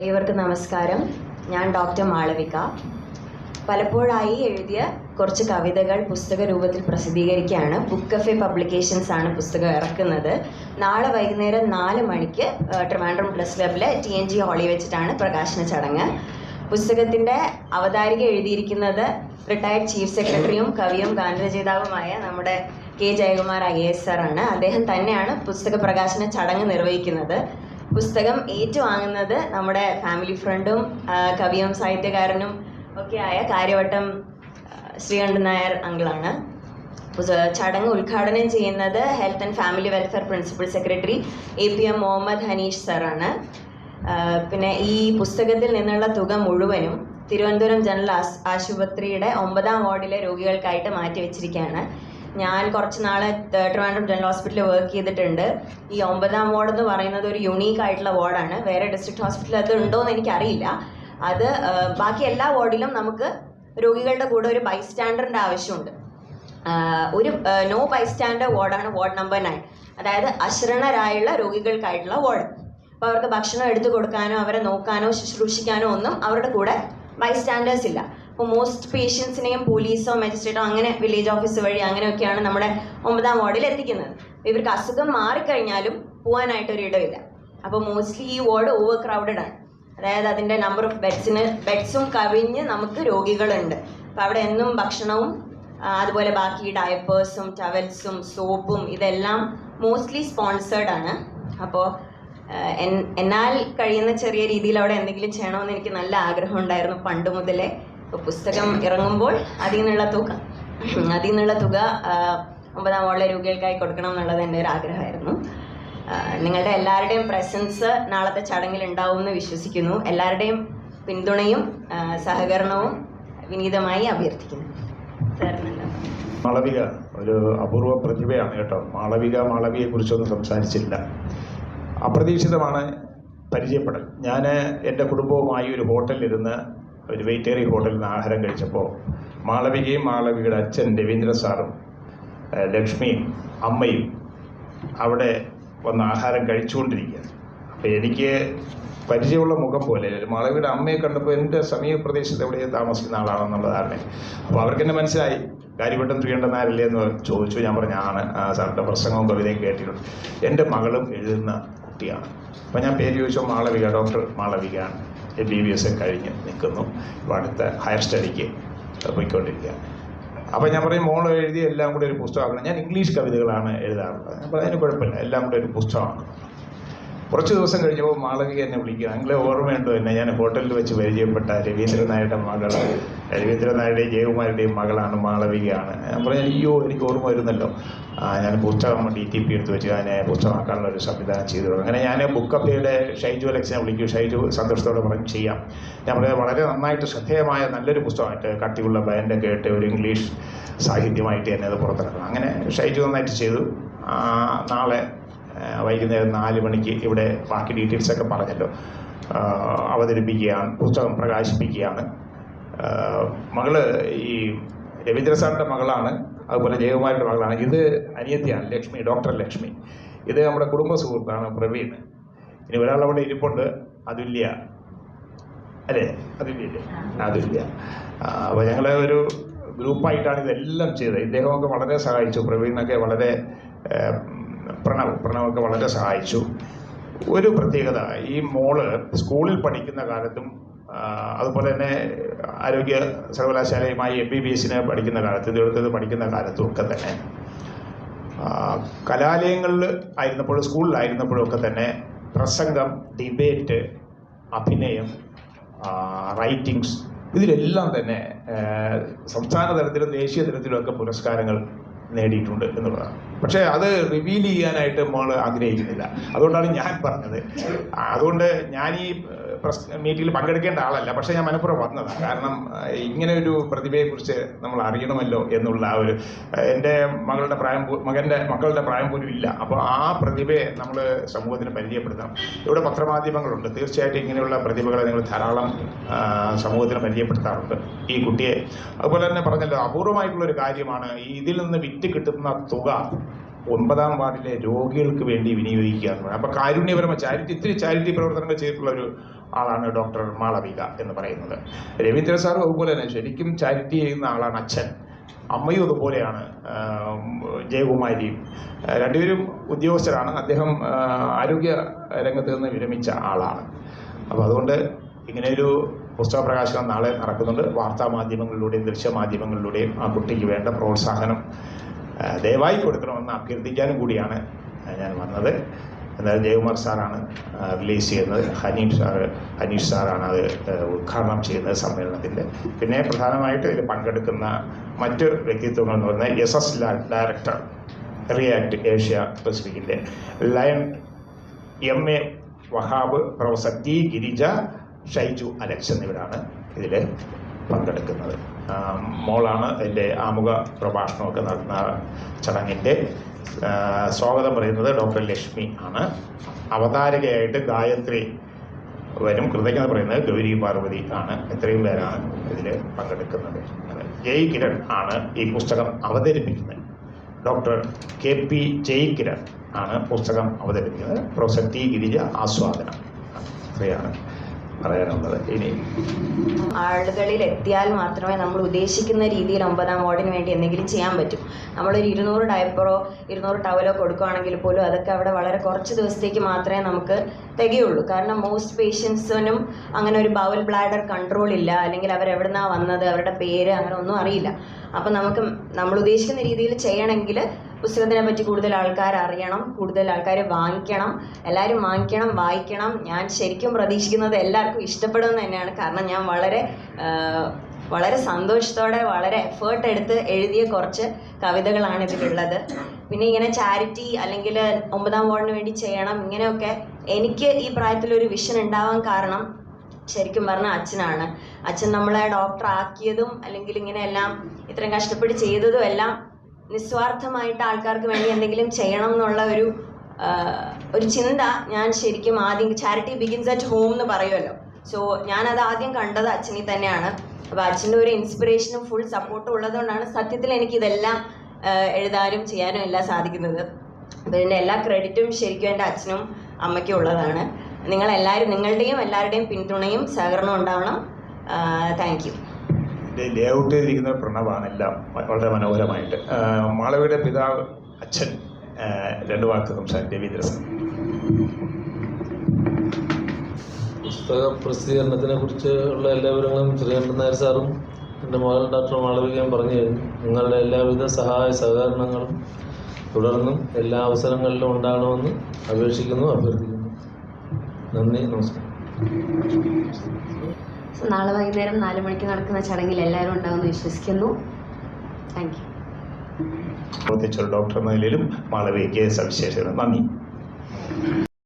ഏവർക്കും നമസ്കാരം. ഞാൻ ഡോക്ടർ മാളവിക. പലപ്പോഴായി എഴുതിയ കുറച്ച് കവിതകൾ പുസ്തക രൂപത്തിൽ പ്രസിദ്ധീകരിക്കുകയാണ്. ബുക്ക് കഫേ പബ്ലിക്കേഷൻസ് ആണ് പുസ്തകം ഇറക്കുന്നത്. നാളെ വൈകുന്നേരം നാല് മണിക്ക് ട്രിവാൻഡ്രം പ്രസ് ക്ലബിലെ ടി എൻ ജി ഹാളിൽ വെച്ചിട്ടാണ് പ്രകാശന ചടങ്ങ്. പുസ്തകത്തിന്റെ അവതാരിക എഴുതിയിരിക്കുന്നത് റിട്ടയർഡ് ചീഫ് സെക്രട്ടറിയും കവിയും ഗാനരചയിതാവുമായ നമ്മുടെ K Jayakumar I S sir ആണ്. അദ്ദേഹം തന്നെയാണ് പുസ്തക പ്രകാശന ചടങ്ങ് നിർവഹിക്കുന്നത്. പുസ്തകം ഏറ്റുവാങ്ങുന്നത് നമ്മുടെ ഫാമിലി ഫ്രണ്ടും കവിയും സാഹിത്യകാരനും ഒക്കെയായ കാര്യവട്ടം ശ്രീകണ്ഠൻ നായർ അങ്കിളാണ്. ചടങ്ങ് ഉദ്ഘാടനം ചെയ്യുന്നത് health and family welfare principal secretary A P M Muhammad Hanish സാറാണ് പിന്നെ ഈ പുസ്തകത്തിൽ നിന്നുള്ള തുക മുഴുവനും തിരുവനന്തപുരം ജനറൽ ആശുപത്രിയുടെ ഒമ്പതാം വാർഡിലെ രോഗികൾക്കായിട്ട് മാറ്റി വെച്ചിരിക്കുകയാണ് ഞാൻ കുറച്ച് നാൾ ട്രിവാൻഡ്രം ജനറൽ ഹോസ്പിറ്റലിൽ വർക്ക് ചെയ്തിട്ടുണ്ട്. ഈ ഒമ്പതാം വാർഡ് എന്ന് പറയുന്നത് ഒരു യുണീക്ക് ആയിട്ടുള്ള വാർഡാണ് വേറെ ഡിസ്ട്രിക്ട് ഹോസ്പിറ്റലിൽ അത് ഉണ്ടോ എന്ന് എനിക്കറിയില്ല. അത് ബാക്കി എല്ലാ വാർഡിലും നമുക്ക് രോഗികളുടെ കൂടെ ഒരു ബൈസ്റ്റാൻഡറിന്റെ ആവശ്യമുണ്ട്. ഒരു നോ ബൈസ്റ്റാൻഡർ വാർഡാണ് വാർഡ് നമ്പർ നയൻ അതായത് അശ്രണരായുള്ള രോഗികൾക്കായിട്ടുള്ള വാർഡ് അപ്പോൾ അവർക്ക് ഭക്ഷണം എടുത്തു കൊടുക്കാനോ അവരെ നോക്കാനോ ശുശ്രൂഷിക്കാനോ ഒന്നും അവരുടെ കൂടെ ബൈസ്റ്റാൻഡേഴ്സ് ഇല്ല. അപ്പോൾ മോസ്റ്റ് പേഷ്യൻസിനെയും പോലീസോ മജിസ്ട്രേറ്റോ അങ്ങനെ വില്ലേജ് ഓഫീസ് വഴി അങ്ങനെയൊക്കെയാണ് നമ്മുടെ ഒമ്പതാം വാർഡിൽ എത്തിക്കുന്നത്. ഇവർക്ക് അസുഖം മാറിക്കഴിഞ്ഞാലും പോകാനായിട്ടൊരു ഇടമില്ല അപ്പോൾ മോസ്റ്റ്ലി ഈ വാർഡ് ഓവർ ക്രൗഡഡ് ആണ്. അതായത് അതിന്റെ നമ്പർ ഓഫ് ബെഡ്സിന് ബെഡ്സും കവിഞ്ഞ് നമുക്ക് രോഗികളുണ്ട്. അപ്പോൾ അവിടെ എന്നും ഭക്ഷണവും അതുപോലെ ബാക്കി ഡയപ്പേഴ്സും ടവൽസും സോപ്പും ഇതെല്ലാം മോസ്റ്റ്ലി സ്പോൺസേർഡ് ആണ്. അപ്പോൾ എന്നാൽ കഴിയുന്ന ചെറിയ രീതിയിൽ അവിടെ എന്തെങ്കിലും ചെയ്യണമെന്ന് എനിക്ക് നല്ല ആഗ്രഹം ഉണ്ടായിരുന്നു പണ്ട് മുതലേ. ഇപ്പോൾ പുസ്തകം ഇറങ്ങുമ്പോൾ അതിൽ നിന്നുള്ള തുക അതിൽ നിന്നുള്ള തുക ഒമ്പതാം വാർഡിലെ രോഗികൾക്കായി കൊടുക്കണം എന്നുള്ളത് എന്റെ ഒരു ആഗ്രഹമായിരുന്നു. നിങ്ങളുടെ എല്ലാവരുടെയും പ്രസൻസ് നാളത്തെ ചടങ്ങിൽ ഉണ്ടാവും എന്ന് വിശ്വസിക്കുന്നു. എല്ലാവരുടെയും പിന്തുണയും സഹകരണവും വിനീതമായി അഭ്യർത്ഥിക്കുന്നു. മാളവിക ഒരു അപൂർവ പ്രതിഭയാണ് കേട്ടോ. മാളവിക മാളവിയെ കുറിച്ചൊന്നും സംസാരിച്ചില്ല. അപ്രതീക്ഷിതമാണ് പരിചയപ്പെടൽ. ഞാൻ എന്റെ കുടുംബവുമായി ഒരു ഹോട്ടലിലിരുന്ന് ഒരു വെയിറ്റേറി ഹോട്ടലിൽ നിന്ന് ആഹാരം കഴിച്ചപ്പോൾ മാളവികയും മാളവികയുടെ അച്ഛൻ രവീന്ദ്ര സാറും ലക്ഷ്മിയും അമ്മയും അവിടെ വന്ന് ആഹാരം കഴിച്ചുകൊണ്ടിരിക്കുക അപ്പോൾ എനിക്ക് പരിചയമുള്ള മുഖം പോലെ മാളവിയുടെ അമ്മയെ കണ്ടപ്പോൾ എന്റെ സമീപപ്രദേശത്ത് എവിടെ താമസിക്കുന്ന ആളാണെന്നുള്ള ധാരണ. അപ്പോൾ അവർക്ക് എന്നെ മനസ്സിലായി കാര്യവട്ടം നായരല്ലേ എന്ന് ചോദിച്ചു. ഞാൻ പറഞ്ഞു ആണ് സാറിന്റെ പ്രസംഗവും കവിതയും കേട്ടിട്ടുണ്ട്. എന്റെ മകളും എഴുതുന്ന കുട്ടിയാണ്. അപ്പോൾ ഞാൻ പേര് ചോദിച്ചോ മാളവിക ഡോക്ടർ മാളവികയാണ്. എം ബി ബി എസ് കഴിഞ്ഞ് നിൽക്കുന്നു. ഇപ്പോൾ അടുത്ത ഹയർ സ്റ്റഡിക്ക് പോയിക്കൊണ്ടിരിക്കുക. അപ്പോൾ ഞാൻ പറയും മോൾ എഴുതി എല്ലാം കൂടെ ഒരു പുസ്തകമാക്കണം ഞാൻ ഇംഗ്ലീഷ് കവിതകളാണ് എഴുതാറുള്ളത്. അപ്പോൾ അതിന് കുഴപ്പമില്ല. എല്ലാം കൂടെ ഒരു പുസ്തകമാണ്. കുറച്ച് ദിവസം കഴിഞ്ഞപ്പോൾ മാളവിക എന്നെ വിളിക്കുക അങ്ങനെ ഓർമ്മയുണ്ടോ എന്നെ? ഞാൻ ഹോട്ടലിൽ വെച്ച് പരിചയപ്പെട്ട രവീന്ദ്രൻ നായരുടെ മകൾ രവീന്ദ്രൻ നായരുടെയും ജയകുമാരുടെയും മകളാണ് മാളവികയാണ്. ഞാൻ പറഞ്ഞു അയ്യോ എനിക്ക് ഓർമ്മ വരുന്നല്ലോ. ഞാൻ പുസ്തകം ഡി ടി പി എടുത്ത് വെച്ച് ഞാൻ പുസ്തകമാക്കാനുള്ള ഒരു സംവിധാനം ചെയ്തു അങ്ങനെ ഞാൻ ബുക്ക് കഫേയുടെ ഷൈജു അലക്സിനെ വിളിക്കും. ഷൈജു സന്തോഷത്തോടെ പറഞ്ഞു ചെയ്യാം. ഞാൻ പറഞ്ഞത് വളരെ നന്നായിട്ട് ശ്രദ്ധേയമായ നല്ലൊരു പുസ്തകമായിട്ട് കട്ടിയുള്ള ബാൻഡൊക്കെ കേട്ട് ഒരു ഇംഗ്ലീഷ് സാഹിത്യമായിട്ട് എന്നെ അത് പുറത്തിറക്കണം. അങ്ങനെ ഷൈജു നന്നായിട്ട് ചെയ്തു. നാളെ വൈകുന്നേരം നാല് മണിക്ക് ഇവിടെ ബാക്കി ഡീറ്റെയിൽസ് ഒക്കെ പറഞ്ഞല്ലോ. അവതരിപ്പിക്കുകയാണ് പുസ്തകം പ്രകാശിപ്പിക്കുകയാണ്. മകൾ ഈ രവീന്ദ്ര സാറിന്റെ മകളാണ് അതുപോലെ ജയകുമാരിന്റെ മകളാണ്. ഇത് അനിയത്തിയാണ് ലക്ഷ്മി ഡോക്ടർ ലക്ഷ്മി. ഇത് നമ്മുടെ കുടുംബ സുഹൃത്താണ് പ്രവീൺ. ഇനി ഒരാൾ അവിടെ ഇരിപ്പുണ്ട് അതുല്യ. അല്ലേ? അതുല്യ അതുല്യ. അപ്പോൾ ഞങ്ങൾ ഒരു ഗ്രൂപ്പായിട്ടാണ് ഇതെല്ലാം ചെയ്തത്. ഇദ്ദേഹമൊക്കെ വളരെ സഹായിച്ചു പ്രവീണൊക്കെ വളരെ പ്രണവ് പ്രണവൊക്കെ വളരെ സഹായിച്ചു. ഒരു പ്രത്യേകത ഈ മോൾ സ്കൂളിൽ പഠിക്കുന്ന കാലത്തും അതുപോലെ തന്നെ ആരോഗ്യ സർവകലാശാലയുമായി എം ബി ബി എസിന് പഠിക്കുന്ന കാലത്ത് തിരുവനന്തപുരത്ത് പഠിക്കുന്ന കാലത്തും ഒക്കെ തന്നെ കലാലയങ്ങളിൽ ആയിരുന്നപ്പോഴും സ്കൂളിലായിരുന്നപ്പോഴും ഒക്കെ തന്നെ പ്രസംഗം ഡിബേറ്റ് അഭിനയം റൈറ്റിങ്സ് ഇതിലെല്ലാം തന്നെ സംസ്ഥാന തലത്തിലും ദേശീയ തലത്തിലും ഒക്കെ പുരസ്കാരങ്ങൾ നേടിയിട്ടുണ്ട് എന്നുള്ളതാണ്. പക്ഷേ അത് റിവീൽ ചെയ്യാനായിട്ട് മോൾ ആഗ്രഹിക്കുന്നില്ല. അതുകൊണ്ടാണ് ഞാൻ പറഞ്ഞത്. അതുകൊണ്ട് ഞാൻ ഈ പ്രസ് മീറ്റിങ്ങിൽ പങ്കെടുക്കേണ്ട ആളല്ല. പക്ഷേ ഞാൻ മനഃപൂർവം വന്നതാണ് കാരണം ഇങ്ങനെ ഒരു പ്രതിഭയെക്കുറിച്ച് നമ്മൾ അറിയണമല്ലോ എന്നുള്ള ആ ഒരു എന്റെ മകളുടെ പ്രായം മകന്റെ മക്കളുടെ പ്രായം പോലും ഇല്ല. അപ്പോൾ ആ പ്രതിഭയെ നമ്മൾ സമൂഹത്തിന് പരിചയപ്പെടുത്തണം. ഇവിടെ പത്രമാധ്യമങ്ങളുണ്ട്. തീർച്ചയായിട്ടും ഇങ്ങനെയുള്ള പ്രതിഭകളെ നിങ്ങൾ ധാരാളം സമൂഹത്തിന് പരിചയപ്പെടുത്താറുണ്ട് ഈ കുട്ടിയെ. അതുപോലെ തന്നെ പറഞ്ഞല്ലോ അപൂർവമായിട്ടുള്ള ഒരു കാര്യമാണ് ഇതിൽ നിന്ന് വിറ്റ് കിട്ടുന്ന തുക ഒമ്പതാം വാർഡിലെ രോഗികൾക്ക് വേണ്ടി വിനിയോഗിക്കുക എന്ന് പറയുന്നത്. അപ്പോൾ കാരുണ്യപരമായ ചാരിറ്റി ഇത്തിരി ചാരിറ്റി പ്രവർത്തനങ്ങൾ ചെയ്തിട്ടുള്ള ഒരു ആളാണ് ഡോക്ടർ മാളവിക എന്ന് പറയുന്നത്. രവീന്ദ്ര സാർ അതുപോലെ തന്നെ ശരിക്കും ചാരിറ്റി ചെയ്യുന്ന ആളാണ് അച്ഛൻ. അമ്മയും അതുപോലെയാണ് ജയകുമാരിയും. രണ്ടുപേരും ഉദ്യോഗസ്ഥരാണ്. അദ്ദേഹം ആരോഗ്യ രംഗത്ത് നിന്ന് വിരമിച്ച ആളാണ്. അപ്പോൾ അതുകൊണ്ട് ഇങ്ങനെയൊരു പുസ്തക പ്രകാശനം നാളെ നടക്കുന്നുണ്ട്. വാർത്താ മാധ്യമങ്ങളിലൂടെയും ദൃശ്യമാധ്യമങ്ങളിലൂടെയും ആ കുട്ടിക്ക് വേണ്ട പ്രോത്സാഹനം ദയവായി കൊടുക്കണമെന്ന് അഭ്യർത്ഥിക്കാനും കൂടിയാണ് ഞാൻ വന്നത്. എന്നാലും ജയകുമാർ സാറാണ് റിലീസ് ചെയ്യുന്നത്. ഹനീഫ് സാർ ഹനീഷ് സാറാണ് അത് ഉദ്ഘാടനം ചെയ്യുന്നത് സമ്മേളനത്തിന്റെ പിന്നെ പ്രധാനമായിട്ട് ഇതിൽ പങ്കെടുക്കുന്ന മറ്റ് വ്യക്തിത്വങ്ങൾ എന്ന് പറഞ്ഞാൽ S S Lal director react Asia പസഫിക്കിന്റെ lion M A Wahab professor T Girija Shaiju Alex എന്നിവരാണ് ഇതിൽ പങ്കെടുക്കുന്നത്. മോളാണ് എന്റെ ആമുഖ പ്രഭാഷണമൊക്കെ നടന്ന ചടങ്ങിന്റെ സ്വാഗതം പറയുന്നത് ഡോക്ടർ ലക്ഷ്മി ആണ്. അവതാരകയായിട്ട് ഗായത്രി വരും. കൃതജ്ഞത പറയുന്നത് ഗൗരി പാർവതി ആണ്. ഇത്രയും പേരാണ് ഇതിൽ പങ്കെടുക്കുന്നത്. ജയ് കിരൺ ആണ് ഈ പുസ്തകം അവതരിപ്പിക്കുന്നത്. Doctor K P Jai Kiran ആണ് പുസ്തകം അവതരിപ്പിക്കുന്നത്. പ്രൊഫസർ ടി ഗിരിജ ആസ്വാദനം. ഇത്രയാണ്. പറയാനുള്ളത്. ഇനി ആളുകളിൽ എത്തിയാൽ മാത്രമേ നമ്മൾ ഉദ്ദേശിക്കുന്ന രീതിയിൽ ഒമ്പതാം വാർഡിന് വേണ്ടി എന്തെങ്കിലും ചെയ്യാൻ പറ്റും. നമ്മളൊരു ഇരുന്നൂറ് ഡയപ്പറോ ഇരുന്നൂറ് ടവലോ കൊടുക്കുകയാണെങ്കിൽ പോലും അതൊക്കെ അവിടെ വളരെ കുറച്ച് ദിവസത്തേക്ക് മാത്രമേ നമുക്ക് തികയുള്ളൂ. കാരണം മോസ്റ്റ് പേഷ്യൻസിനും അങ്ങനെ ഒരു ബൗൽ ബ്ലാഡർ കൺട്രോൾ ഇല്ല. അല്ലെങ്കിൽ അവരെവിടുന്നാണ് വന്നത് അവരുടെ പേര് അങ്ങനെ ഒന്നും അറിയില്ല. അപ്പം നമുക്ക് നമ്മൾ ഉദ്ദേശിക്കുന്ന രീതിയിൽ ചെയ്യണമെങ്കിൽ പുസ്തകത്തിനെ പറ്റി കൂടുതൽ ആൾക്കാർ അറിയണം കൂടുതൽ ആൾക്കാർ വാങ്ങിക്കണം എല്ലാവരും വാങ്ങിക്കണം വായിക്കണം. ഞാൻ ശരിക്കും പ്രതീക്ഷിക്കുന്നത് എല്ലാവർക്കും ഇഷ്ടപ്പെടുമെന്ന് തന്നെയാണ്. കാരണം ഞാൻ വളരെ വളരെ സന്തോഷത്തോടെ വളരെ എഫേർട്ട് എടുത്ത് എഴുതിയ കുറച്ച് കവിതകളാണ് ഇതിലുള്ളത്. പിന്നെ ഇങ്ങനെ ചാരിറ്റി അല്ലെങ്കിൽ ഒമ്പതാം വാർഡിന് വേണ്ടി ചെയ്യണം ഇങ്ങനെയൊക്കെ എനിക്ക് ഈ പ്രായത്തിൽ ഒരു വിഷൻ ഉണ്ടാവാൻ കാരണം ശരിക്കും പറഞ്ഞാൽ അച്ഛനാണ്. അച്ഛൻ നമ്മളെ ഡോക്ടർ ആക്കിയതും അല്ലെങ്കിൽ ഇങ്ങനെ എല്ലാം ഇത്രയും കഷ്ടപ്പെട്ട് ചെയ്തതും എല്ലാം നിസ്വാർത്ഥമായിട്ട് ആൾക്കാർക്ക് വേണ്ടി എന്തെങ്കിലും ചെയ്യണം എന്നുള്ള ഒരു ഒരു ചിന്ത ഞാൻ ശരിക്കും ആദ്യം ചാരിറ്റി ബിഗിൻസ് അറ്റ് ഹോം എന്ന് പറയുമല്ലോ. സോ ഞാനത് ആദ്യം കണ്ടത് അച്ഛനിൽ തന്നെയാണ്. അപ്പോൾ അച്ഛന്റെ ഒരു ഇൻസ്പിറേഷനും ഫുൾ സപ്പോർട്ടും ഉള്ളതുകൊണ്ടാണ് സത്യത്തിൽ എനിക്ക് ഇതെല്ലാം എഴുതാനും ചെയ്യാനും എല്ലാം സാധിക്കുന്നത്. അപ്പോൾ ഇതിന്റെ എല്ലാ ക്രെഡിറ്റും ശരിക്കും എന്റെ അച്ഛനും അമ്മയ്ക്കും ഉള്ളതാണ്. നിങ്ങളെല്ലാവരും നിങ്ങളുടെയും എല്ലാവരുടെയും പിന്തുണയും സഹകരണവും ഉണ്ടാവണം. താങ്ക് യു ലേഔട്ട് ചെയ്തിരിക്കുന്ന പ്രണവാണ് എല്ലാം വളരെ മനോഹരമായിട്ട്. മാളവിയുടെ പിതാവ് അച്ഛൻ രണ്ടു വാക്ക് സംസാരിക്കും. രവീന്ദ്ര സാർ പുസ്തക പ്രസിദ്ധീകരണത്തിനെ കുറിച്ച് ഉള്ള എല്ലാ വിവരങ്ങളും ശ്രീകണ്ഠൻ നായർ സാറും എന്റെ മകൾ ഡോക്ടർ മാളവികയും പറഞ്ഞു കഴിഞ്ഞു നിങ്ങളുടെ എല്ലാവിധ സഹായ സഹകരണങ്ങളും തുടർന്നും എല്ലാ അവസരങ്ങളിലും ഉണ്ടാകണമെന്ന് അപേക്ഷിക്കുന്നു അഭ്യർത്ഥിക്കുന്നു. നന്ദി നമസ്കാരം. നാളെ വൈകുന്നേരം നാല് മണിക്ക് നടക്കുന്ന ചടങ്ങിൽ എല്ലാവരും ഉണ്ടാകുമെന്ന് വിശ്വസിക്കുന്നു. താങ്ക് യു ഡോക്ടർ എന്ന നിലയിലും മാളവിക്ക് സവിശേഷത നന്ദി.